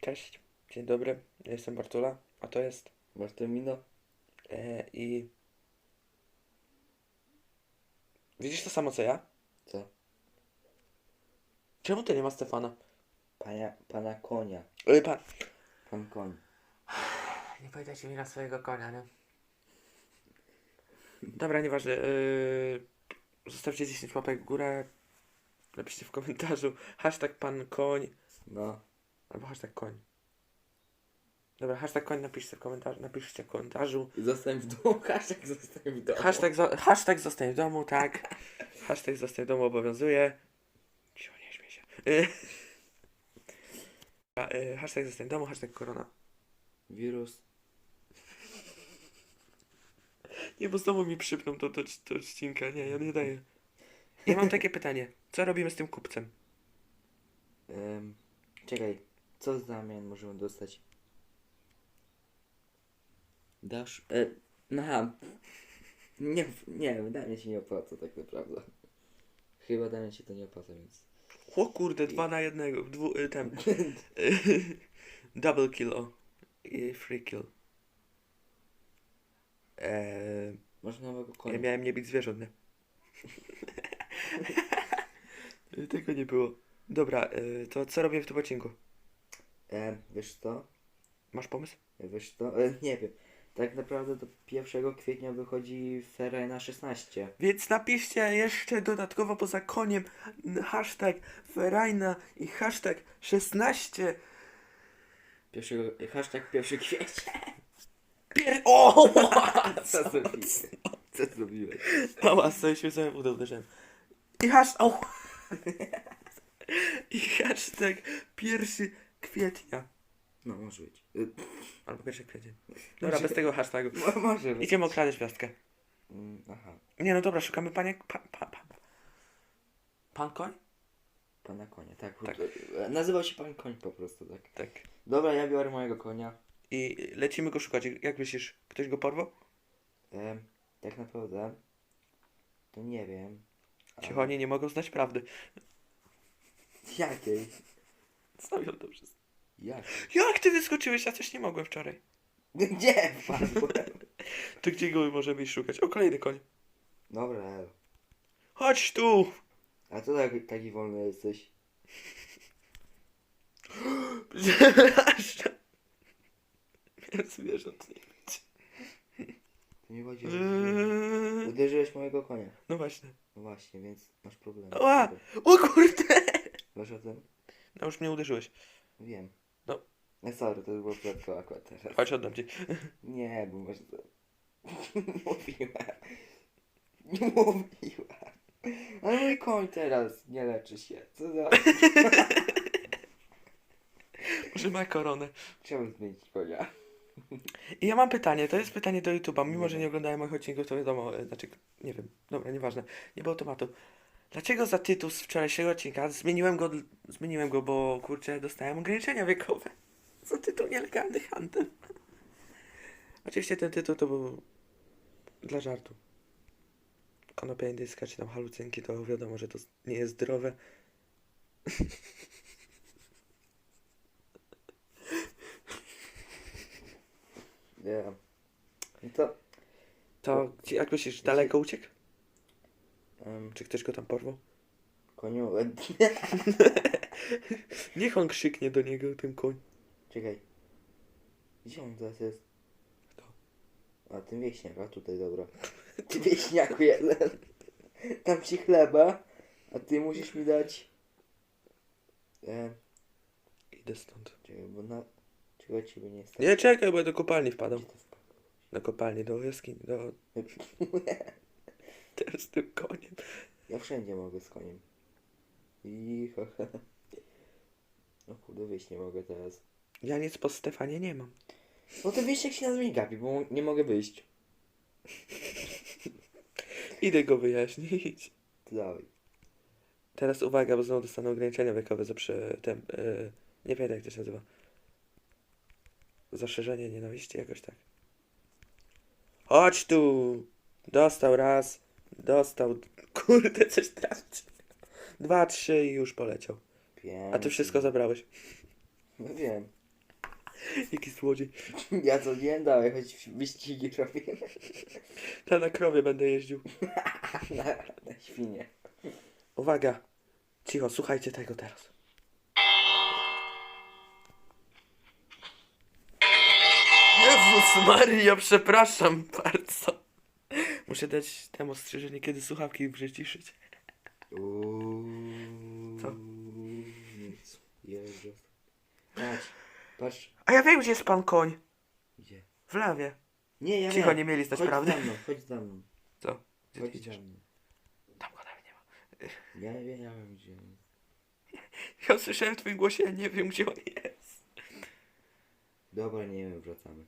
Cześć, dzień dobry, ja jestem Bartula, a to jest Bartolomino? e, i... Widzisz to samo co ja? Co? Czemu to nie ma Stefana? Pana, pana konia. Ej, pan... Pan koń. Nie pamiętajcie mi na swojego konia, nie? Dobra, nieważne. Yy, zostawcie 10 łapek w górę. Napiszcie w komentarzu hashtag pan koń. No. Albo hashtag koń. Dobra, hashtag koń napiszcie w komentarzu. Napiszcie w komentarzu. Zostań w domu, hashtag zostań w domu. Hashtag, zo- hashtag zostań w domu, tak. Hashtag zostań w domu obowiązuje. Cicho, nie śmiej się. A, y, Hashtag zostań w domu, hashtag korona. Wirus. Nie, bo znowu mi przypną to, to, to odcinka. Nie, ja nie daję. Ja mam takie pytanie. Co robimy z tym kupcem? Em, czekaj. Co w zamian możemy dostać? Dasz? E, no. Nie, nie, Damian się nie opłaca tak naprawdę. Chyba Damian się to nie opłaca, więc... O kurde, dwa na jednego. Dwu, y, ten. Double kill, o. I free kill. Eee, Masz nowego ja konia. miałem nie bić zwierząt, nie? Tego nie było. Dobra, y, to co robię w tym odcinku? E, wiesz co? Masz pomysł? Wiesz co? E, nie wiem. Tak naprawdę do 1 kwietnia wychodzi Ferrari 16. Więc napiszcie jeszcze dodatkowo poza koniem hashtag Ferajna i hashtag 16. Pierwszego, hashtag 1 kwietnia. Pier... O! Co zrobiłeś? Co zrobiłeś? Mała, sobie się sobie uderzyłem. I hashtag... O! I hashtag 1 kwietnia. No, może być. Y, Albo 1 kwiecień. Dobra, bez tego hashtagu. Mo- może być. Idziemy okraść gwiazdkę. Mm, aha. Nie no dobra, szukamy panie... Pa, pa, pa. Pan koń? Pana konia, tak. Tak. E, Nazywał się pan koń po prostu, tak. Tak. Dobra, ja biorę mojego konia. I lecimy go szukać. Jak myślisz, ktoś go porwał? E, tak naprawdę, to nie wiem. ale- nie mogą znać prawdy. Jakiej? Stawiam to wszystko. Jak? Jak ty wyskoczyłeś? Ja też nie mogłem wczoraj. Gdzie wpadłem? To gdzie go możemy iść szukać? O, kolejny koń. Dobra, elo. Chodź tu! A co tak, taki wolny jesteś? Przepraszam. Zwierząt nie być. To nie chodzi o... Eee, Uderzyłeś mojego konia. No właśnie. No właśnie, więc masz problem. Ała! O kurde! Wiesz o tym? No już mnie uderzyłeś. Wiem. No. No sorry, to było przypadkowo akurat teraz. Chodź, oddam ci. Nie, bo może to... Mówiłem. Nie mówiłem. Ale mój koń teraz nie leczy się. Co za... Może ma koronę. Chciałbym zmienić konia. I ja mam pytanie, to jest pytanie do YouTube'a. Mimo, że nie oglądałem moich odcinków, to wiadomo, e, znaczy, nie wiem, dobra, nieważne. Nie było tematu. Dlaczego za tytuł z wczorajszego odcinka zmieniłem go, zmieniłem go, bo kurczę, dostałem ograniczenia wiekowe. Za tytuł nielegalny handel. Oczywiście ten tytuł to był dla żartu. Konopia indyjska czy tam halucynki, to wiadomo, że to nie jest zdrowe. Nie. No to... To, jak myślisz, daleko uciekł? Um, Czy ktoś go tam porwał? koniu... Niech on krzyknie do niego, ten koń. Czekaj. Gdzie on teraz jest? Kto? A, ten wieśniak, a tutaj, dobra. Ty wieśniaku jeden. Dam ci chleba, a ty musisz mi dać... E, Idę stąd. czekaj, bo na... Czego ciebie nie stać? Nie, czekaj, bo ja do kopalni wpadam. Do kopalni, do jaskini, do... Teraz z tym koniem. Ja wszędzie mogę z koniem. I No kurde, wyjść nie mogę teraz. Ja nic po Stefanie nie mam. No to wieśniak się na mnie gapi, bo nie mogę wyjść. Idę go wyjaśnić. To dawaj. Teraz uwaga, bo znowu dostanę ograniczenia wiekowe za przy... Tem, yy, nie pamiętam jak to się nazywa. Zaszerzenie nienawiści, jakoś tak. Chodź tu! Dostał raz. Dostał... Kurde, coś trafić. Dwa, trzy i już poleciał. Pięknie. A ty wszystko zabrałeś. No wiem. Jaki złodziej. Ja to nie dałem, choć wyścigi robię. Ja na krowie będę jeździł. Na, na świnie. Uwaga. Cicho, słuchajcie tego teraz. Jezus Maria, przepraszam bardzo. Muszę dać temu ostrzeżenie, kiedy słuchawki przyciszyć. Uuu, Co? Nic. Jezu. Patrz, patrz. A ja wiem, gdzie jest pan koń. Gdzie? W lawie. Nie, ja Cicho, wiem. nie mieli znać chodź prawdy. za mną, chodź za mną. Co? Gdzie ty Chodź za mną. Tam go nawet nie ma. Ja wiem, ja wiem gdzie. Ja słyszałem w twoim głosie, ja nie wiem, gdzie on jest. Dobra, nie wiem, wracamy.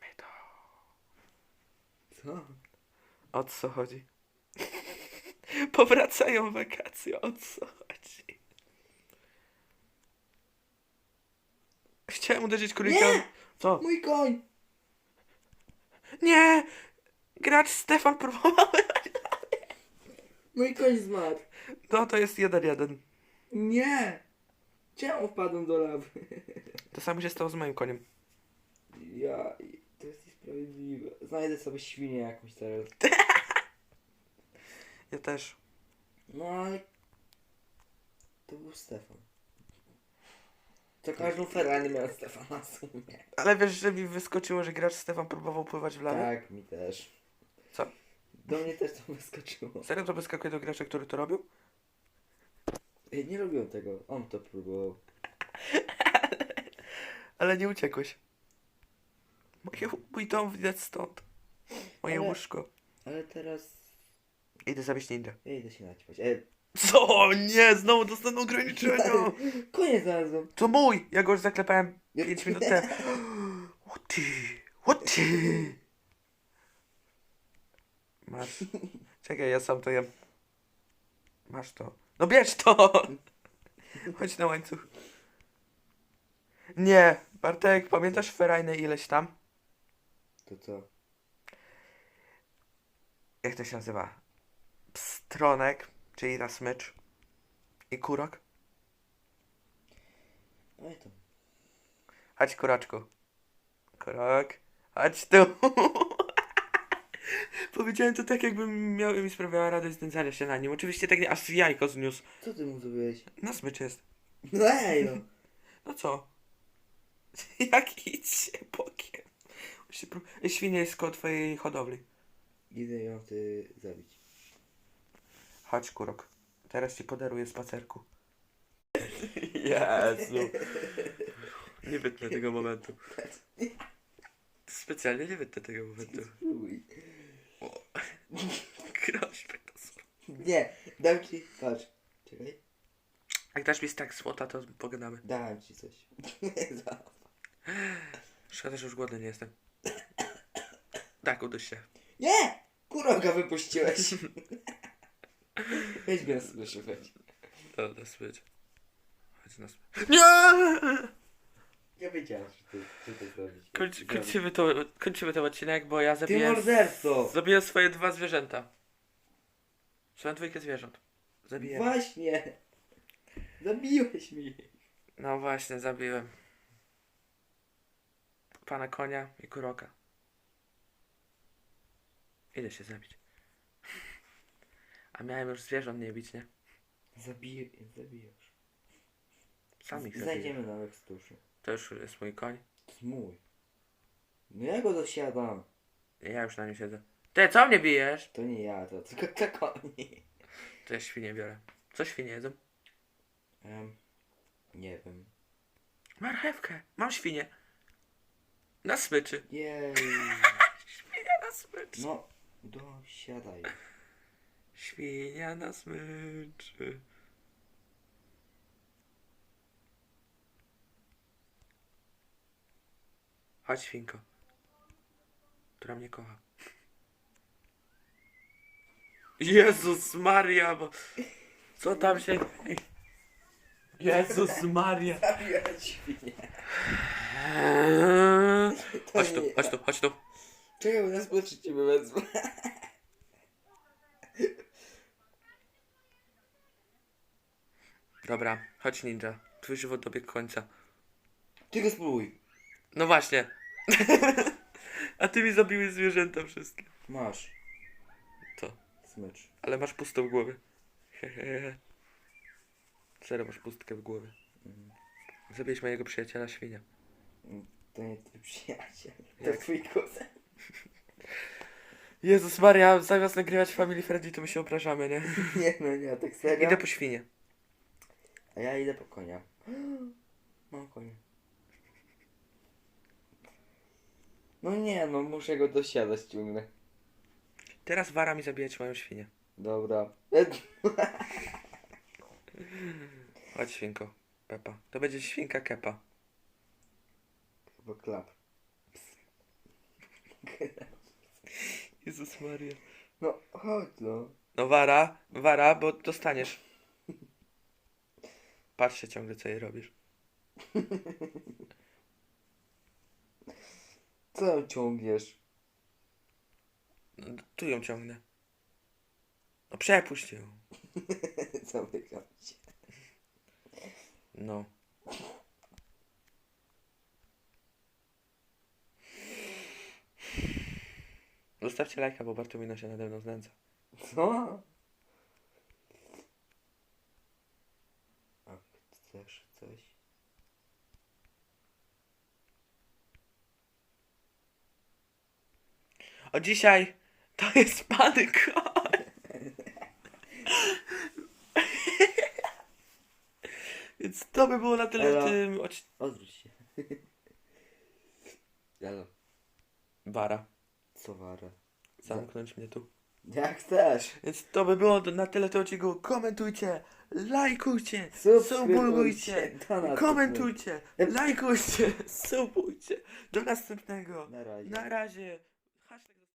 My to... Co? O co chodzi? Powracają wakacje, o co chodzi? Chciałem uderzyć królika. Nie! Co? Mój koń! Nie! Gracz Stefan próbował. Mój koń zmarł. No to jest jeden jeden. Nie! Czemu wpadłem do lawy? To samo się stało z moim koniem. Ja... Niesprawiedliwe. Znajdę sobie świnię jakąś teraz. Ja też. No ale... To był Stefan. To każdą ferrari miał Stefana w sumie. Ale wiesz, że mi wyskoczyło, że gracz Stefan próbował pływać w lawie? Tak, mi też. Co? Do mnie też to wyskoczyło. Serio to wyskakuje do gracza, który to robił? Ej, nie robiłem tego. On to próbował. Ale nie uciekłeś. Moje, mój dom widać stąd. Moje Ale- łóżko. Ale teraz... Idę zabić ninja. Ja idę się naćpać. Ej, Co? Nie, znowu dostanę ograniczenia. koniec znalazłem. To mój! Ja go już zaklepałem 5 minut temu. O ty! O ty! Masz. Czekaj, ja sam to jem. Masz to. No bierz to! Chodź na łańcuch. Nie, Bartek, pamiętasz ferajne ileś tam? To co? Jak to się nazywa? Pstronek, czyli na smycz. I kurok. Oj to. Chodź, kuraczku. Kurok. Chodź tu. Powiedziałem to tak, jakbym miał mi sprawiała radość znęcania się na nim. Oczywiście tak nie, aż jajko zniósł. Co ty mu zrobiłeś? Na smycz jest. No ej no. No co? Jak bokiem. Świnia jest koło twojej hodowli. Idę ją ty zabić. Chodź, kurok. Teraz ci podaruję spacerku. Jezu. Nie wytnę tego momentu. Specjalnie nie wytnę tego momentu. Spróbuj. Groźby to są. Nie, dam ci. Patrz. Czekaj. Jak dasz mi tak słota, to pogadamy. Dałem ci coś. Za- Szkoda, że już głodny nie jestem. Tak, uduś się. nie! Kuroga wypuściłeś. Weź mnie na słyszy, weź. To na smycz. Chodź na smycz. Nie! Ja wiedziałem, że ty, ty to zrobić. Kończy, kończymy, to, kończymy ten odcinek, bo ja Ty zabiję... morderco! Zabiję swoje dwa zwierzęta. Swoją dwójkę zwierząt. Zabiję. Właśnie! Zabiłeś mi. No właśnie, zabiłem. Pana konia i kuroka. Idę się zabić. A miałem już zwierząt nie bić, nie? Zabiję, zabijesz. Sam ich zabiję. Znajdziemy nowych stuszy. To już jest mój koń. To jest mój. No ja go dosiadam. Ja już na nim siedzę. Ty, co mnie bijesz? To nie ja, to tylko te koni. To ja świnie biorę. Co świnie jedzą? Nie wiem. Marchewkę. Mam świnię. Na smyczy. Jej. Świnia na smyczy. No, dosiadaj. Świnia na smyczy. Chodź, świnko. Która mnie kocha. Jezus Maria, bo... Co tam się... Jezus Maria. Świnię. To Chodź tu, chodź tu, chodź tu. Czekaj, bo nas poczuć ciebie wezmę. Dobra, chodź ninja. twój żywot dobiegł końca. Ty go spróbuj. No właśnie. A ty mi zabiłeś zwierzęta wszystkie. Masz. Co? Smycz. Ale masz pustą w głowie. Hehehe. Serio masz pustkę w głowie. Mhm. Mojego przyjaciela świnia. To nie twój przyjaciel. To twój kuzyn. Jezus Maria, zamiast nagrywać Family Friendly, to my się obrażamy, nie? Nie no, nie, tak serio. Idę po świnie. A ja idę po konia. Mam konia. No nie, no muszę go dosiadać ciągle. Teraz wara mi zabijać moją świnię. Dobra. Chodź świnko. Pepa. To będzie świnka Kepa. Chyba klap. Jezus Maria. No chodź no. No wara, wara, bo dostaniesz. Patrzcie ciągle co jej robisz. Co ciągniesz? No, tu ją ciągnę. No przepuść ją. Zamykam cię. No. Zostawcie lajka, bo Bartomino się nade mną znęca. Co? A chcesz coś? O dzisiaj to jest pan koń. Więc to by było na tyle w Elo. tym odci- Odwróć się. Jalo. Bara. Co wara? Zamknąć mnie tu. Jak chcesz. Więc to by było na tyle tym odcinku. Komentujcie, lajkujcie, Subskrybujcie, komentujcie, lajkujcie, subujcie. Do następnego. Na razie. Na razie.